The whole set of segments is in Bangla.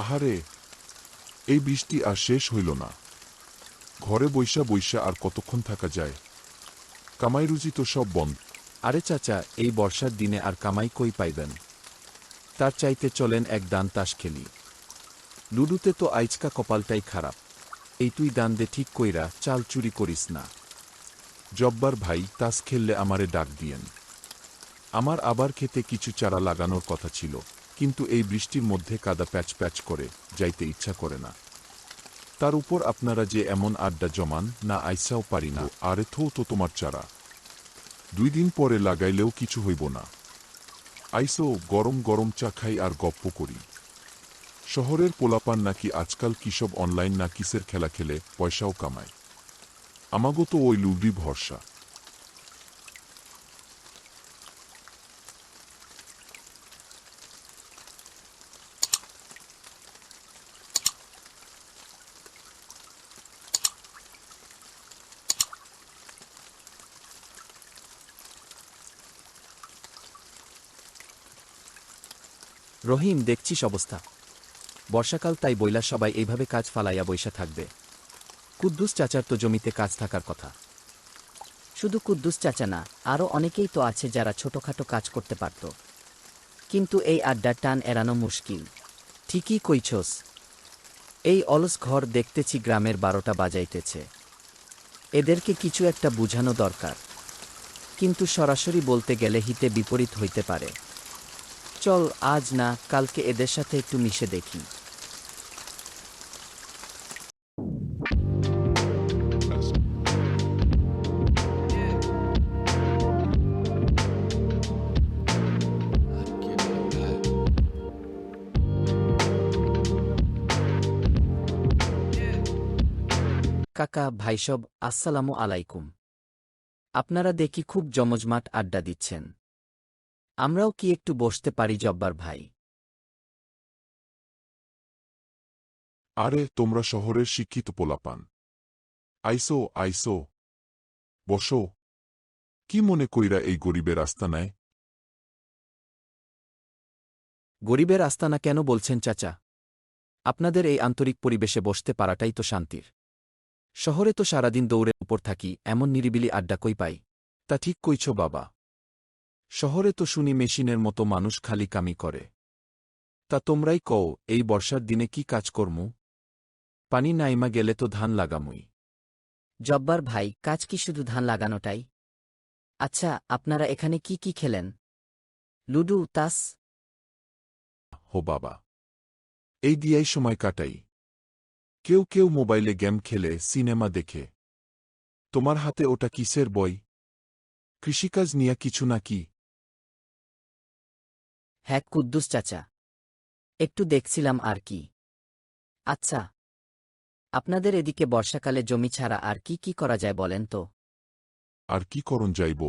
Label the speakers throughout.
Speaker 1: আহারে এই বৃষ্টি আর শেষ হইল না। ঘরে বৈশা বৈশা আর কতক্ষণ থাকা যায়? কামাই রুজি তো সব বন্ধ।
Speaker 2: আরে চাচা এই বর্ষার দিনে আর কামাই কই পাইবেন? তার চাইতে চলেন এক দান তাস খেলি লুডুতে তো আইচকা কপালটাই খারাপ। এই তুই দান দে ঠিক কইরা চাল চুরি করিস না।
Speaker 1: জব্বার ভাই তাস খেললে আমারে ডাক দিয়েন। আমার আবার খেতে কিছু চারা লাগানোর কথা ছিল। কিন্তু এই বৃষ্টির মধ্যে কাদা প্যাচ প্যাচ করে, যাইতে ইচ্ছা করে না। তার উপর আপনারা যে এমন আড্ডা জমান, না আইসাও পারি না, আরে থো তো তোমার চারা। দুই দিন পরে লাগাইলেও কিছু হইব না। আইসো, গরম গরম চা খাই আর গপ্প করি। শহরের পোলাপান নাকি আজকাল কিসব অনলাইন না কিসের খেলা খেলে, পয়সাও কামায়। আমাগো তো ওই লুবড়ি ভরসা।
Speaker 2: রহিম, দেখছিস অবস্থা। বর্ষাকাল, তাই বইলা সবাই এইভাবে কাজ ফালাইয়া বৈশা থাকবে। কুদ্দুস চাচার তো জমিতে কাজ থাকার কথা।
Speaker 3: শুধু কুদ্দুস চাচা না আরও অনেকেই তো আছে যারা ছোটখাটো কাজ করতে পারত। কিন্তু এই আড্ডার টান এড়ানো মুশকিল।
Speaker 2: ঠিকই কইছস।
Speaker 3: এই অলস ঘর দেখতেছি গ্রামের বারোটা বাজাইতেছে। এদেরকে কিছু একটা বুঝানো দরকার। কিন্তু সরাসরি বলতে গেলে হিতে বিপরীত হইতে পারে। চল আজ না, কালকে এদের সাথে একটু মিশে দেখি। কাকা, ভাইসব, আসসালামু আলাইকুম। আপনারা দেখি খুব জমজমাট আড্ডা দিচ্ছেন। আমরাও কি একটু বসতে পারি জব্বার ভাই?
Speaker 1: আরে তোমরা শহরের শিক্ষিত পোলাপান। আইসো আইসো। বসো। কি মনে কইরা এই গরিবের রাস্তা নেয়?
Speaker 2: গরিবের আস্তানা কেন বলছেন চাচা? আপনাদের এই আন্তরিক পরিবেশে বসতে পারাটাই তো শান্তির। শহরে তো সারাদিন দৌড়ের উপর থাকি এমন নিরিবিলি আড্ডা কই পাই? তা ঠিক কইছ বাবা। শহরে তো শুনি মেশিনের মতো মানুষ খালি কামি করে। তা তোমরাই কও এই বর্ষার দিনে কি কাজ করমু? পানি নাইমা গেলে তো ধান লাগামুই।
Speaker 3: জব্বার ভাই কাজ কি শুধু ধান লাগানোটাই? আচ্ছা আপনারা এখানে কি কি খেলেন? লুডু তাস।
Speaker 1: হো বাবা। এই দিয়াই সময় কাটাই। কেউ কেউ মোবাইলে গেম খেলে সিনেমা দেখে। তোমার হাতে ওটা কিসের বই? কৃষিকাজ নিয়া কিছু নাকি?
Speaker 3: হ্যাঁ কুদ্দুস চাচা। একটু দেখছিলাম আর কি। আচ্ছা। আপনাদের এদিকে বর্ষাকালে জমি ছাড়া আর কি কি করা যায় বলেন তো?
Speaker 1: আর কি করণ যাইব?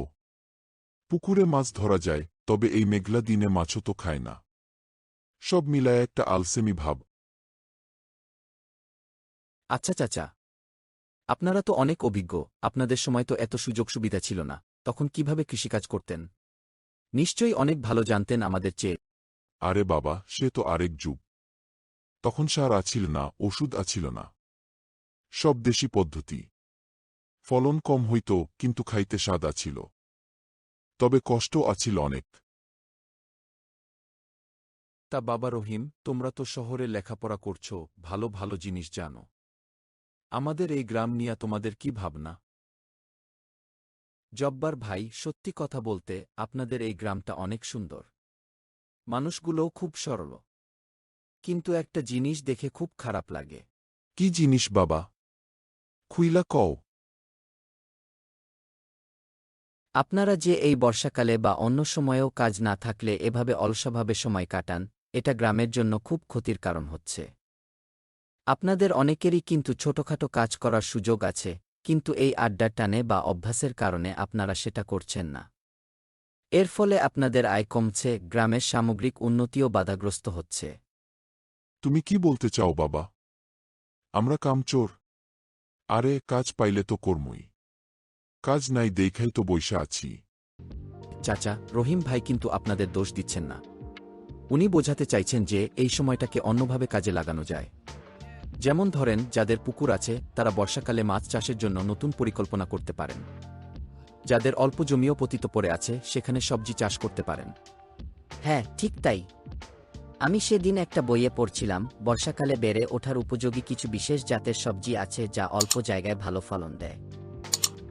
Speaker 1: পুকুরে মাছ ধরা যায় তবে এই মেঘলা দিনে মাছও তো খায় না। সব মিলায় একটা আলসেমি ভাব।
Speaker 2: আচ্ছা চাচা। আপনারা তো অনেক অভিজ্ঞ আপনাদের সময় তো এত সুযোগ সুবিধা ছিল না তখন কীভাবে কৃষিকাজ করতেন? নিশ্চয়ই অনেক ভালো জানতেন আমাদের চেয়ে।
Speaker 1: আরে বাবা সে তো আরেক যুগ। তখন সার আছিল না ওষুধ আছিল না। সব দেশি পদ্ধতি। ফলন কম হইত কিন্তু খাইতে স্বাদ আছিল। তবে কষ্ট আছিল অনেক। তা বাবা রহিম তোমরা তো শহরে লেখাপড়া করছ ভালো ভালো জিনিস জানো। আমাদের এই গ্রাম নিয়ে তোমাদের কি ভাবনা?
Speaker 2: জব্বার ভাই সত্যি কথা বলতে আপনাদের এই গ্রামটা অনেক সুন্দর। মানুষগুলোও খুব সরল। কিন্তু একটা জিনিস দেখে খুব খারাপ লাগে।
Speaker 1: কি জিনিস বাবা? খুইলা কও।
Speaker 3: আপনারা যে এই বর্ষাকালে বা অন্য সময়েও কাজ না থাকলে এভাবে অলসভাবে সময় কাটান এটা গ্রামের জন্য খুব ক্ষতির কারণ হচ্ছে। আপনাদের অনেকেরই কিন্তু ছোটখাটো কাজ করার সুযোগ আছে কিন্তু এই আড্ডার টানে বা অভ্যাসের কারণে আপনারা সেটা করছেন না। এর ফলে আপনাদের আয় কমছে গ্রামের সামগ্রিক উন্নতিও বাধাগ্রস্ত হচ্ছে।
Speaker 1: তুমি কি বলতে চাও বাবা? আমরা কামচোর। আরে কাজ পাইলে তো কর্মই। কাজ নাই দেখাই তো বৈশা আছি।
Speaker 2: চাচা রহিম ভাই কিন্তু আপনাদের দোষ দিচ্ছেন না। উনি বোঝাতে চাইছেন যে এই সময়টাকে অন্যভাবে কাজে লাগানো যায়। যেমন ধরেন, যাদের পুকুর আছে, তারা বর্ষাকালে মাছ চাষের জন্য নতুন পরিকল্পনা করতে পারেন। যাদের অল্প জমিও পতিত পড়ে আছে, সেখানে সবজি চাষ করতে পারেন।
Speaker 3: হ্যাঁ ঠিক তাই। আমি সেদিন একটা বইয়ে পড়ছিলাম, বর্ষাকালে বেড়ে ওঠার উপযোগী কিছু বিশেষ জাতের সবজি আছে যা অল্প জায়গায় ভালো ফলন দেয়।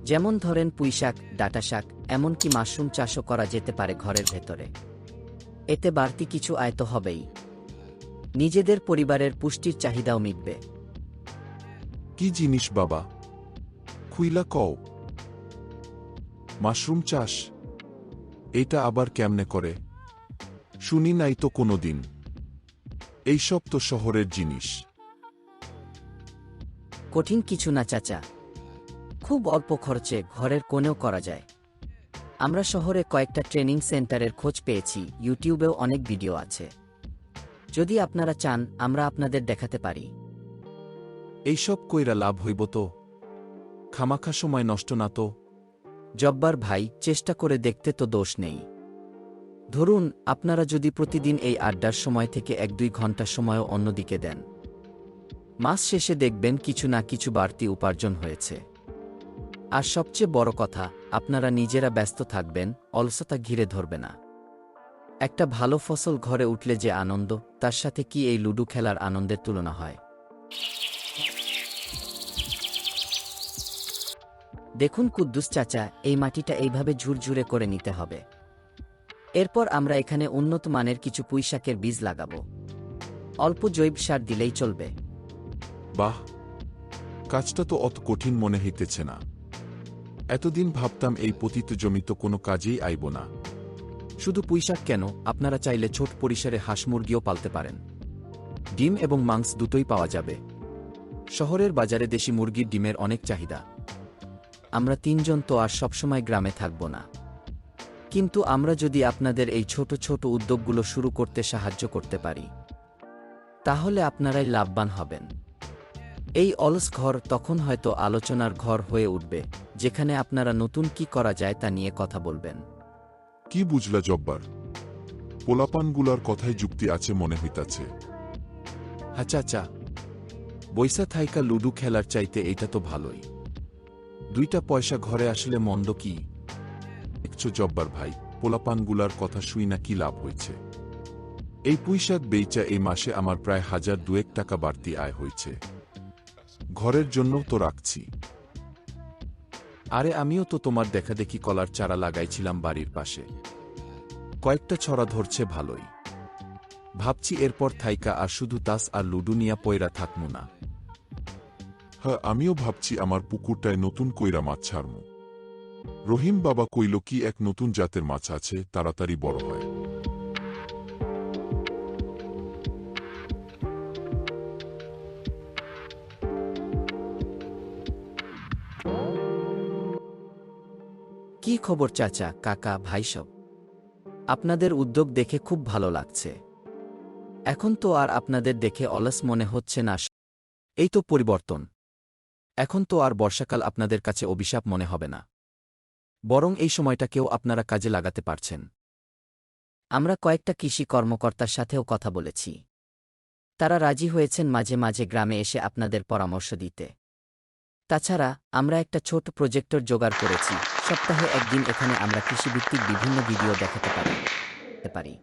Speaker 3: যেমন ধরেন পুঁইশাক ডাটা শাক, এমনকি মাশরুম চাষও করা যেতে পারে ঘরের ভেতরে। এতে বাড়তি কিছু আয় তো হবেই। নিজেদের পরিবারের পুষ্টির চাহিদাও মিটবে।
Speaker 1: কি জিনিস বাবা? খুইলা কও। মাশরুম চাষ। এটা আবার কেমনে করে? শুনি নাই তো কোনো দিন এইসব তো শহরের জিনিস।
Speaker 3: কঠিন কিছু না চাচা। খুব অল্প খরচে ঘরের কোণেও করা যায়। আমরা শহরে কয়েকটা ট্রেনিং সেন্টারের খোঁজ পেয়েছি ইউটিউবেও অনেক ভিডিও আছে। যদি আপনারা চান আমরা আপনাদের দেখাতে পারি।
Speaker 2: এইসব কইরা লাভ হইব তো? খামাখা সময় নষ্ট না তো?
Speaker 3: জব্বার ভাই চেষ্টা করে দেখতে তো দোষ নেই। ধরুন আপনারা যদি প্রতিদিন এই আড্ডার সময় থেকে এক দুই ঘণ্টা সময়ও অন্যদিকে দেন। মাস শেষে দেখবেন কিছু না কিছু বাড়তি উপার্জন হয়েছে। আর সবচেয়ে বড় কথা আপনারা নিজেরা ব্যস্ত থাকবেন অলসতা ঘিরে ধরবে না। একটা ভালো ফসল ঘরে উঠলে যে আনন্দ, তার সাথে কি এই লুডু খেলার আনন্দের তুলনা হয়? দেখুন কুদ্দুস চাচা, এই মাটিটা এইভাবে ঝুরঝুরে করে নিতে হবে। এরপর আমরা এখানে উন্নত মানের কিছু পুঁইশাকের বীজ লাগাবো। অল্প জৈব সার দিলেই চলবে।
Speaker 1: বাহ! কাজটা তো অত কঠিন মনে হইতেছে না। এতদিন ভাবতাম এই পতিত জমি তো কোনো কাজেই আইব না।
Speaker 2: শুধু পুঁইশাক কেন, আপনারা চাইলে ছোট পরিসরে হাঁস মুরগিও পালতে পারেন। ডিম এবং মাংস দুটোই পাওয়া যাবে। শহরের বাজারে দেশি মুরগির ডিমের অনেক চাহিদা।
Speaker 3: আমরা তিনজন তো আর সবসময় গ্রামে থাকব না। কিন্তু আমরা যদি আপনাদের এই ছোট ছোট উদ্যোগগুলো শুরু করতে সাহায্য করতে পারি, তাহলে আপনারাই লাভবান হবেন। এই অলস ঘর তখন হয়তো আলোচনার ঘর হয়ে উঠবে, যেখানে আপনারা নতুন কি করা যায় তা নিয়ে কথা বলবেন।
Speaker 1: কি বুঝলা জব্বার? পোলাপানগুলার কথায় যুক্তি আছে মনে হইতাছে।
Speaker 2: আচ্ছা আচ্ছা। বৈশা থাইকা লুডু খেলার চাইতে এটা তো ভালোই। দুইটা পয়সা ঘরে আসলে মন্দ কি?
Speaker 1: দেখছ জব্বার ভাই, পোলাপানগুলার কথা শুই না কি লাভ হয়েছে এই পুঁইশাক বেইচা এই মাসে আমার প্রায় হাজার দুয়েক টাকা বাড়তি আয় হয়েছে ঘরের জন্য তো রাখছি।
Speaker 2: আরে আমিও তো তোমার দেখাদেখি কলার চারা লাগাইছিলাম বাড়ির পাশে। কয়েকটা ছড়া ধরছে ভালোই। ভাবছি এরপর থাইকা আর শুধু তাস আর লুডু নিয়া পয়রা থাকমু না।
Speaker 1: হ্যাঁ আমিও ভাবছি আমার পুকুরটায় নতুন কইরা মাছ ছাড়মু। রহিম বাবা কইল, কি এক নতুন জাতের মাছ আছে? তাড়াতাড়ি বড় হয়।
Speaker 3: কি খবর চাচা, কাকা ভাইসব আপনাদের উদ্যোগ দেখে খুব ভালো লাগছে। এখন তো আর আপনাদের দেখে অলস মনে হচ্ছে না
Speaker 2: এই তো পরিবর্তন। এখন তো আর বর্ষাকাল আপনাদের কাছে অভিশাপ মনে হবে না। বরং এই সময়টাকেও আপনারা কাজে লাগাতে পারছেন।
Speaker 3: আমরা কয়েকটা কৃষি কর্মকর্তার সাথেও কথা বলেছি। তারা রাজি হয়েছেন মাঝে মাঝে গ্রামে এসে আপনাদের পরামর্শ দিতে। তাছাড়া আমরা একটা ছোট প্রজেক্টর জোগাড় করেছি। সপ্তাহে একদিন এখানে আমরা কৃষিভিত্তিক বিভিন্ন ভিডিও দেখাতে পারি। পারি।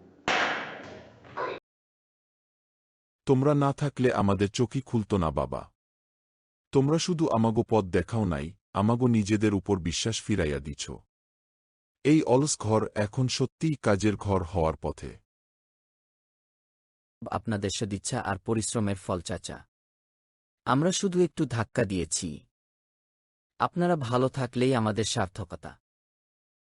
Speaker 1: তোমরা না থাকলে আমাদের চোখই খুলত না বাবা। তোমরা শুধু আমাগো পথ দেখাও নাই আমাগো নিজেদের উপর বিশ্বাস ফিরাইয়া দিছ। এই অলস ঘর এখন সত্যিই কাজের ঘর হওয়ার পথে।
Speaker 3: আপনাদের সদিচ্ছা আর পরিশ্রমের ফল চাচা। আমরা শুধু একটু ধাক্কা দিয়েছি। আপনারা ভালো থাকলেই আমাদের সার্থকতা।